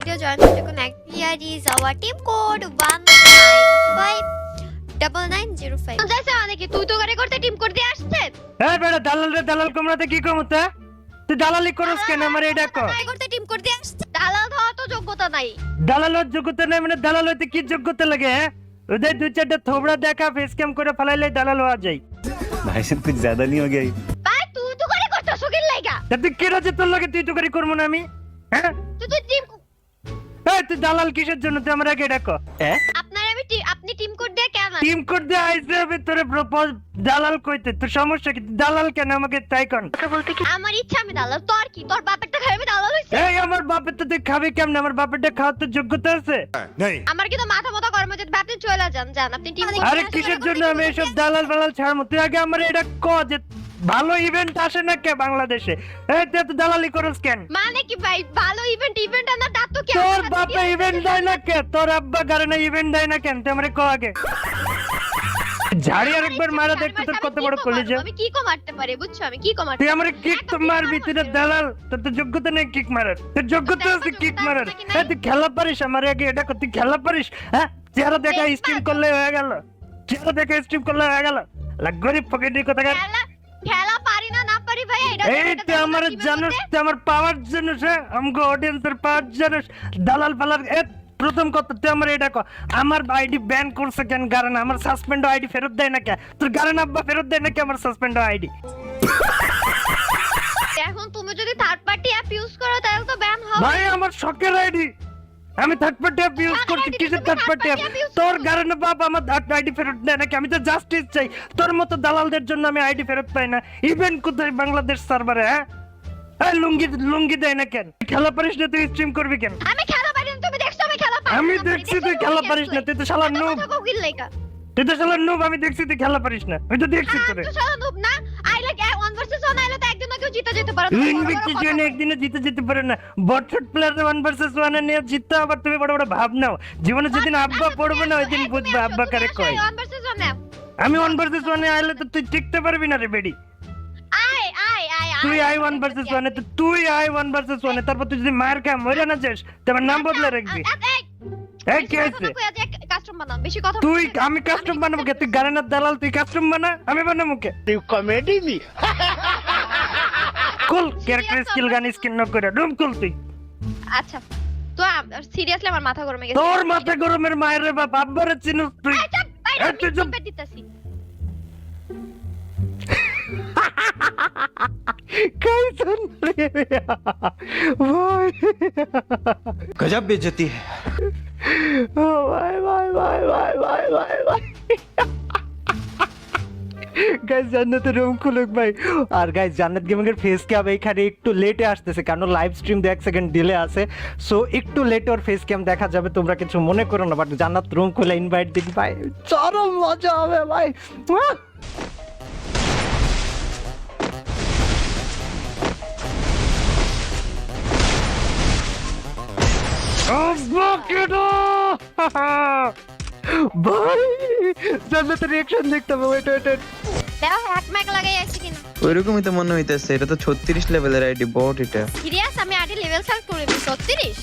Video join করতে কোনো এক here is our team code one nine five double nine zero five যাইছে অনেকে তুই তো করে করতে টিম কোড দিয়ে আসছে হ্যাঁ বেটা দালাল রে দালাল কমরাতে কি কমতে তুই দালালি করস কেন আমার এটা ক ট্রাই করতে টিম কোড দিয়ে আসছে দালাল হওয়া তো যোগ্যতা নাই দালালের যোগ্যতা নাই মানে দালাল হইতে কি যোগ্যতা লাগে হ্যাঁ ওদের দুই চারটা থোবড়া দেখা ফেস ক্যাম করে ফেলাইলে দালাল হওয়া যায় भाई साहब कुछ ज्यादा नहीं हो गया ये? ভাই তুই তো করে করতে সকিল লাইগা তা তুই কেন যে তোর লাগে তুই তো করে করবো না আমি হ্যাঁ তুই তুই টিম এই তুই দালাল কিসের জন্য? তুই আমার আগে ডাকো। আপনার আমি টি- আপনি টিম কোড দিয়ে কেন টিম কোড দিয়ে আইসে হবে তোরে প্রপোজ দালাল কইতে তোর সমস্যা কি? তুই দালাল কেন আমাকে তাই কন? আমার ইচ্ছা আমি দালাল। তোর কি? তোর বাপেরটা খাই আমি দালাল হইছি এই আমার বাপের তো তুই খাবি কেমন? আমার বাপেরটা খাওয়ার তো যোগ্যতা আছে। আমার কিন্তু মাথা মতো কর্ম যদি আপনি চলে যান যান। আপনি টিম আরে কিসের জন্য আমি এসব দালাল ফালাল ছাড়বো? তুই আগে আমার এটা ক যে ভালো ইভেন্ট আসে না কে বাংলাদেশে? এই তুই এত দালালি করস কেন? মানে কি ভাই? ভালো ইভেন্ট ইভেন্ট আনার দাঁত তো কি? তোর বাপে ইভেন্ট দেয় না কে? তোর আব্বা কারণে ইভেন্ট দেয় না কেন? তুই আমারে ক আগে? ঝাড়ি আর একবার মারা দেখতে তোর কত বড় কলেজে? আমি কি কো মারতে পারি? বুঝছ? আমি কি কো মারতে তুই আমারে কিক তো মারবি তুই দালাল। তোর তো যোগ্যতা নেই কিক মারার। তোর যোগ্যতা আছে কিক মারার। হ্যাঁ তুই খেলা পারিস আমার আগে? এটা কর, তুই খেলা পারিস? হ্যাঁ? চেহারা দেখা স্ট্রিম করলে হয়ে গেল। চেহারা দেখা স্ট্রিম করলে হয়ে গেল। লাগ গরিব ফকির কথা খেলা পারি না না পারি ভাই এটা এই তুই আমার জানোস আমার পাওয়ার জানোস হ্যাঁ? আমগো অডিয়েন্সের পাওয়ার জানোস। দালাল ফালাল এ প্রথম কথা তুই আমার এটা কর আমার আইডি ব্যান করছে কেন কারণ আমার সাসপেন্ড আইডি ফেরত দেয় না কে তোর কারণ আব্বা ফেরত দেয় না কে আমার সাসপেন্ড আইডি? এখন তুমি যদি থার্ড পার্টি অ্যাপ ইউজ করো তাহলে তো ব্যান হবে। ভাই আমার শখের আইডি। আমি থার্ড পার্টি অ্যাপ ইউজ করছি। তুমি থার্ড পার্টি অ্যাপ তোর কারণে বাপ আমার আইডি ফেরত দেয় নাকি? আমি তো জাস্টিস চাই। তোর মতো দালালদের জন্য আমি আইডি ফেরত পাই না। ইভেন কোথায় বাংলাদেশ সার্ভারে হ্যাঁ? এই লুঙ্গি লুঙ্গি দেয় না কেন? খেলা পারিস না তুই স্ট্রিম করবি কেন? আমি খেলা পারি না তুমি দেখছ আমি খেলা পারি আমি দেখছি তুই খেলা পারিস না তুই? তো শালা নুব তুই তো শালা নুব আমি দেখছি তুই খেলা পারিস না। আমি তো দেখছি হ্যাঁ, তোরে। শালা noob না জিতে যেতে পারে একদিনে জিতে যেতে পারে না। Bot shot player one versus one নিয়ে জিততে আবার তুমি বড় বড় ভাব নাও। জীবনে যেদিন আব্বা পড়বে না ওই দিন বুঝবে আব্বা কারে কয়। ওয়ান ভার্সেস ওয়ান আমি ওয়ান ভার্সেস ওয়ানে আইলে তো তুই টিকতে পারবি না রে বেডি। আয় আয় আয় তুই আই ওয়ান ভার্সেস ওয়ানে তো তুই আই ওয়ান ভার্সেস ওয়ানে তারপর তুই যদি মার খা মরে না যাস তোমার নাম বদলে রাখবি। এই কি বানাও বেশি কথা তুই আমি কাস্টম বানাবো কে? তুই গারানার দালাল তুই কাস্টম বানা আমি বানাবো কে? তুই কমেডি নি? কুল ক্যারেক্টার স্কিল গান স্কিন ন করে রুম কুল তুই আচ্ছা তো সিরিয়াসলি আমার মাথা গরমে গেছে তোর মাথা গরমের মায়ের রে বাপ আব্বারে চিনুস তুই এই চুপ, এই এই তুই চুপ। চুপ দিতেছি कैसन रे ভাই गजब बेइज्जती है ও ভাই ভাই ভাই ভাই ভাই ভাই ভাই গাইস জান্নাতের রুম খুলুক ভাই। আর গাইস জান্নাত গেমিং এর ফেস ক্যাম এখানে একটু লেটে আসতেছে কারণ লাইভ স্ট্রিম দু এক সেকেন্ড ডিলে আছে। সো একটু লেটে ওর ফেস ক্যাম দেখা যাবে, তোমরা কিছু মনে করো না বাট জান্নাত রুম খুলে ইনভাইট দিবি ভাই। চরম মজা হবে ভাই। আহ! ভাই জান্নাতের রিঅ্যাকশন দেখতে হবে ওয়েট ওয়েট ওয়েট দেখো হ্যাক ম্যাক লাগাই আছে কিনা। ওইরকমই তো মনে হইতেছে এটা তো ছত্রিশ লেভেলের আইডি বট এটা। সিরিয়াস আমি আগে লেভেল সার্চ করে দিই 36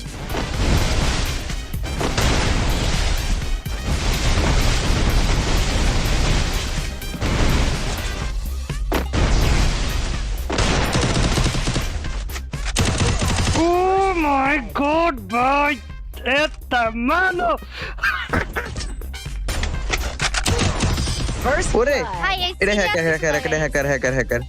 ও মাই গড ভাই এটা মানো ওরে ভাই এই এটা serious হ্যাকার হ্যাকার করে। এটা হ্যাকার হ্যাকার হ্যাকার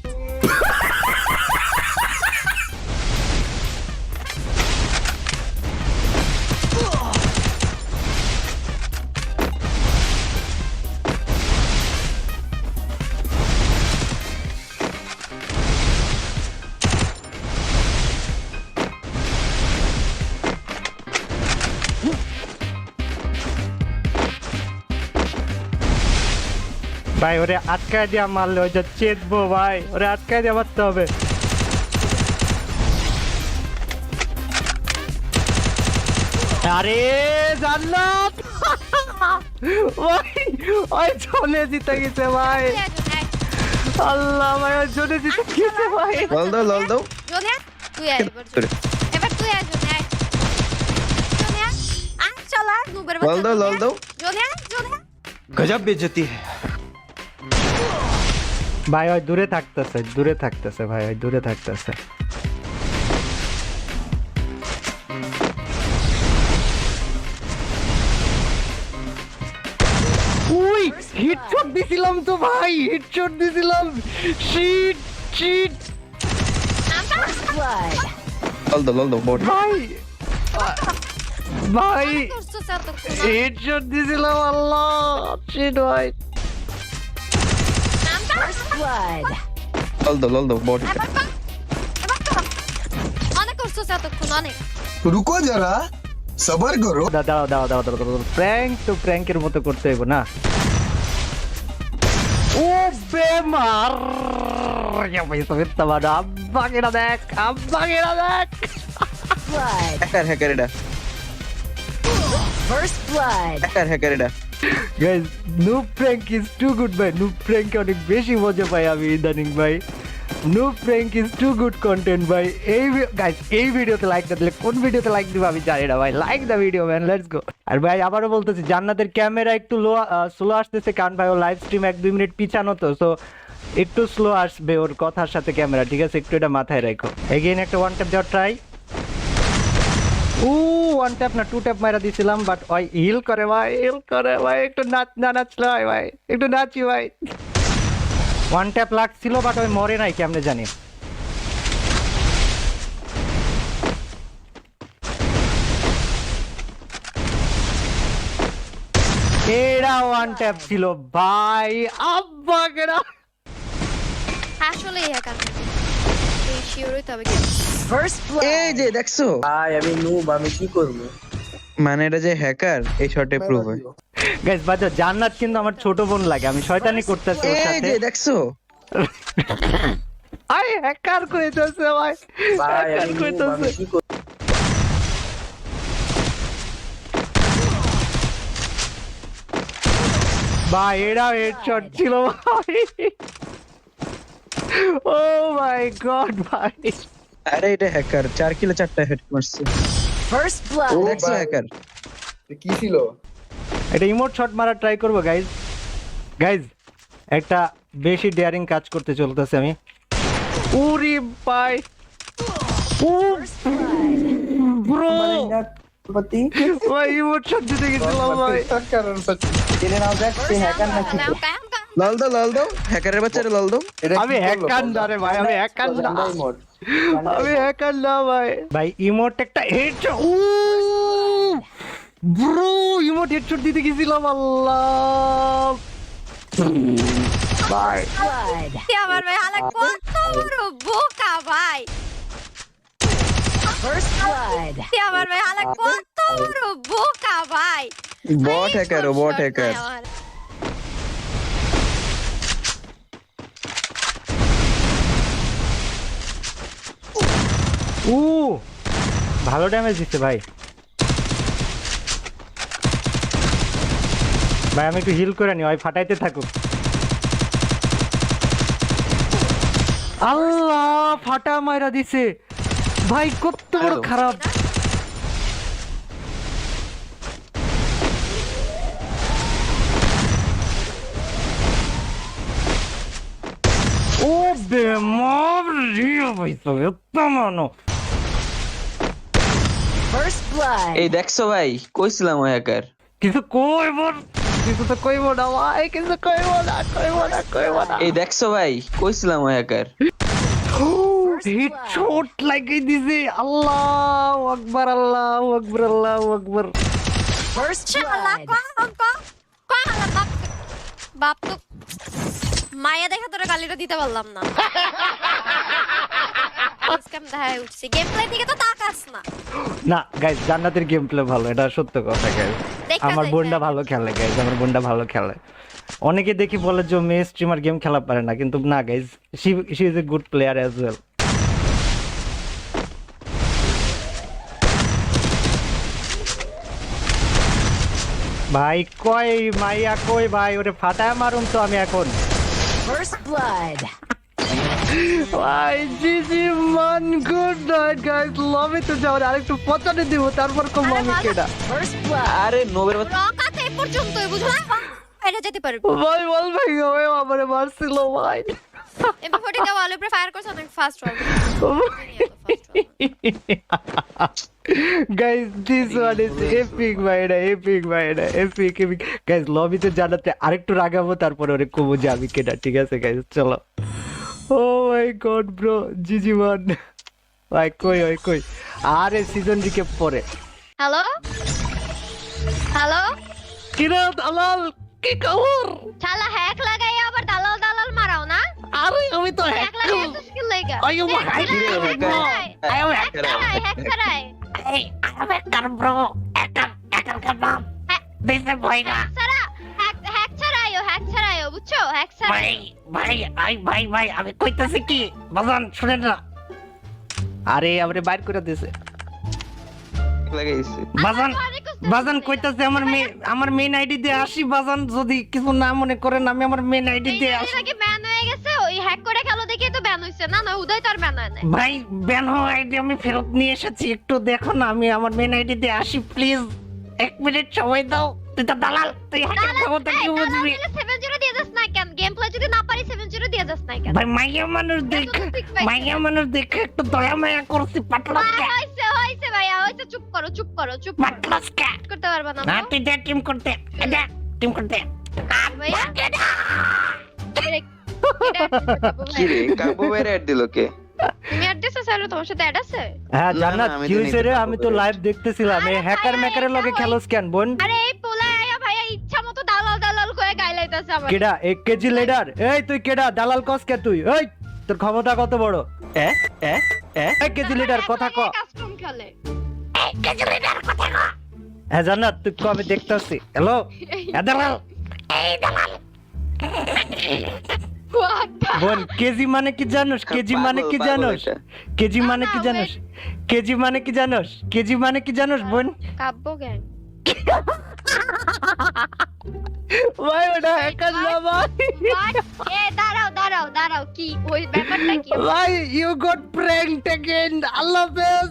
ভাই ওরে আটকায় দিয়া মারলে ওই যে চেতবো ভাই ওরে আটকায় দিয়া মারতে হবে আরে জান্নাত ভাই ওই চলে জিতে গেছে ভাই তুই আয়, তুই আয়। আল্লাহ ভাই ওই চলে জিতে গেছে ভাই লল দাও লল দাও জোনে তুই আয় এবার তোরে। এবার তুই আয় জোনে আয় লল দাও লল দাও জলদি আয় জলদি আয়। गजब बेइज्जती है ভাই ওই দূরে থাকতেছে দূরে থাকতেছে ভাই ওই দূরে থাকতেছে উই হিটশট দিছিলাম তো ভাই হিটশট দিছিলাম শিট শিট লল দাও বট ভাই ভাই হেডশট দিছিলাম আল্লাহ শিট ভাই blood. Loldo, Loldo, bot. অনেক করছ এতক্ষণ অনেক রুকো যারা সবার করো দাঁড়াও দাঁড়াও দাঁড়াও দাঁড়াও প্র্যাঙ্ক তো প্র্যাঙ্কের মতো করতে হইব না ও বেমার আব্বাগেরা দেখ আব্বাগেরা দেখ হ্যাকার হ্যাকার এটা ফার্স্ট ব্লাড হ্যাকার হ্যাকার এটা guys no prank is too good ভাই নো প্র্যাঙ্ক অনেক বেশি মজা পাই আমি, ইদানিং ভাই no prank is too good content ভাই এই গাইস এই ভিডিওতে লাইক না দিলে কোন ভিডিওতে লাইক দিব আমি জানি না ভাই like the video man let's go আর ভাই, আবারও বলতেছি, জান্নাতের ক্যামেরা একটু লো স্লো আসতেছে, কারণ ভাই, ও লাইভ স্ট্রিম এক দুই মিনিট পিছানো তো সো একটু স্লো আসবে ওর কথার সাথে ক্যামেরা ঠিক আছে? একটু এটা মাথায় রাখো। এগেইন একটা ওয়ান ট্যাপ দেওয়ার ট্রাই ওয়ান ট্যাপ না টু ট্যাপ মারা দিছিলাম বাট ওই হিল করে ভাই হিল করে ভাই, একটু নাচ না নাচলে হয় ভাই, একটু নাচি ভাই। ওয়ান ট্যাপ লাগছিল বাট ওই মরে নাই, কেমনে জানি। এরা ওয়ান ট্যাপ ছিল ভাই আব্বা কেরা আসলে হ্যাকার এই শিওরই তবে কি এই যে দেখছ? ভাই আমি নুব আমি কি করব? মানে এটা যে হ্যাকার এই শটে প্রুভ হয়। গাইস বাজা জান্নাত কিন্তু আমার ছোট বোন লাগে আমি শয়তানি করতেছি ওর এই যে দেখছ? আই হ্যাকার কইতেছে ভাই ভাই হ্যাকার কইতেছে। কি করব ভাই এরা হেডশট ছিল ভাই। ও মাই গড ভাই। আরে এটা হ্যাকার চার কিলো চারটা হেড মারছে ও দেখছ ভাই, হ্যাকার কি ছিল? এটা ইমোট শট মারা ট্রাই করব গাইজ গাইজ একটা বেশি ডেয়ারিং কাজ করতে চলতেছে আমি। উরি ভাই। ও ব্রো পতি ভাই ইমোট শট দিতে গেছিলাম ভাই। জেনে নাও দেখ হ্যাকার নাকি। নাম কাম কাম লল দাও লল দাও। হ্যাকারের বাচ্চারা লাল দাও। আমি হ্যাকার না রে ভাই আমি হ্যাকার না গান্ডাই মোড আমি হ্যাকার না ভাই ভাই ইমোট একটা হেডশট ও ব্রো ইমোট হেডশট দিতে গেছিলাম আল্লাহ ভাই সে আমার ভাই হালা কত বড় বোকা ভাই সে আমার ভাই হালা কত বড় বোকা ভাই বট হ্যাকার ও বট Shot হ্যাকার নাই ও ভালো ড্যামেজ দিচ্ছে ভাই। ভাই আমি একটু হিল করে নি ওই ফাটাইতে থাকুক। আল্লাহ ফাটা মাইরা দিছে। ভাই কত বড় খারাপ। ও বেমার রিও ভাই তো এত মানো এই দেখছ ভাই কইছিলাম হ্যাকার কিছু কইব কিছু তো কইব না ভাই কিছু কইব না কইব না কইব না। এই দেখছ ভাই কইছিলাম হ্যাকার লাগিয়ে দিছে। আল্লাহু আকবার আল্লাহু আকবার আল্লাহু আকবার। বাপ। বাপ তো মায়া দেখা তোরা গালিটা দিতে পারলাম না। স্ক্যাম দেখায় উঠছি গেম প্লে দিকে তো তাকাস না। না গাইস জান্নাতের গেম প্লে ভালো এটা সত্য কথা গাইস আমার বোনটা ভালো খেলে গাইস আমার বোনটা ভালো খেলে। অনেকে দেখি বলে যে মেয়ে স্ট্রিমার গেম খেলা পারে না কিন্তু না guys she she is a good player as well ভাই কই মাইয়া কই ভাই? ওরে ফাটায় মারুম তো আমি এখন। ভাই জিজি মান গুড নাইট গাইস লবে তো যাওয়ার আরেকটু পচানে দিব তারপর কম আমি কেডা? আরে নোবের রকাতে পর্যন্তই বুঝলা? এটা যেতে পারবে ভাই বল ভাই ওই আমারে মারছিল ভাই। এমপি ফোর্টি দেওয়া আলু উপরে ফায়ার করছে অনেক ফাস্ট হবে guys this one is epic ভাই এটা এপিক ভাই এটা এপিক এপিক গাইস লবিতে জানাতে আরেকটু রাগাবো তারপরে ওরে কমু যে আমি কেডা? ঠিক আছে গাইস চলো। ও my god bro GG one ভাই কই ওই কই? আরে সিজন দিকে পরে? হ্যালো হ্যালো কিরে দালাল কি খবর? শালা হ্যাক লাগাই আবার দালাল দালাল মারাও না? আরে আমি তো হ্যাক লাগাই তো স্কিল লাগা। আয়ো মা, হাই হ্যাক। ছাড়াই আয়ো হ্যাক হ্যাক ছাড়াই এই আমি কার ব্রো একার একার কাবাব দিছে ভয়রা ছাড়া হ্যাক হ্যাক ভাই ভাই আই ভাই ভাই আমি কইতাছি কি? বাজান শুনেন না। আরে আমারে বাইর করে দিছে। লাগাইছে বাজান বাজান কইতাছে আমার মেয়ে আমার মেন আইডি দিয়ে আসি বাজান যদি কিছু না মনে করেন আমি আমার মেন আইডি দিয়ে আসি। নাকি ব্যান হয়ে গেছে ওই হ্যাক করে খেলো দেখে তো ব্যান হইছে। না না উদয় তার ব্যান হয় না ভাই ব্যান হওয়া আইডি আমি ফেরত নিয়ে এসেছি একটু দেখো না আমি আমার মেন আইডি দিয়ে আসি প্লিজ এক মিনিট সময় দাও। তুই তো দালাল তুই হাতের ক্ষমতা কি বুঝবি? সেভেন জিরো দিয়ে যাস না কেন? গেম প্লে যদি না পারি সেভেন জিরো দিয়ে যাস না কেন? ভাই মাইয়া মানুষ দেখে মাইয়া মানুষ দেখে একটু দয়া মায়া করছি পাটলাসকে হইছে হইছে ভাইয়া হইছে চুপ করো চুপ করো চুপ পাটলাসকে করতে পারবা না না তুই দে টিম করতে দে টিম করতে। ভাইয়া। কি রে? কাবু বাইরে দিল কে তুমি অ্যাড্রেস আছে আর তোমার সাথে অ্যাড আছে? হ্যাঁ না, জান্নাত না, আমি তো তো। লাইভ দেখতেছিলাম। এই আরে হ্যাকার ভাইয়া, ম্যাকারের লগে খেলোস কেন বোন। আরে এই আমার। কেডা? এক কেজি লিডার? এই তুই কেডা? দালাল কস কে তুই? এই তোর ক্ষমতা কত বড়? এ এ এ এক কেজি লিডার কথা ক। কাস্টম খেলে। হ্যাঁ জান্নাত তুই ক আমি দেখতাছি? হ্যালো? এ দালাল। এই দালাল। বোন কেজি মানে কি জানোস? কেজি মানে কি জানোস? কেজি মানে কি জানোস? কেজি মানে কি জানোস? কেজি মানে কি জানোস বোন? কাব্য গ্যাং ভাই ওটা হ্যাকার না ভাই What? এ দাঁড়াও দাঁড়াও দাঁড়াও কি ওই ব্যাপারটা কি ভাই ইউ গট প্র্যাঙ্কড अगेन আল্লাহ হাফেজ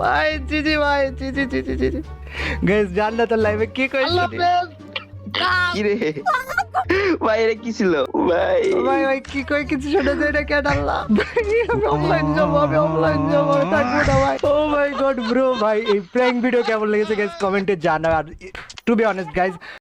ভাই জি জি ভাই জি জি জি জি জি গাইস জান্নাত লাইভে কি কইছ আল্লাহ হাফেজ কি রে ভাই এটা কি ছিল ভাই। ভাই ভাই কি কই কিছু শুনে যায় না কেন? আল্লাহ ভাই, আমি অনলাইন যাব আমি অনলাইন যাব থাকব না ভাই। ও মাই গড ব্রো ভাই এই প্র্যাঙ্ক ভিডিও কেমন লেগেছে গাইস কমেন্টে জানাও। আর টু বি অনেস্ট গাইস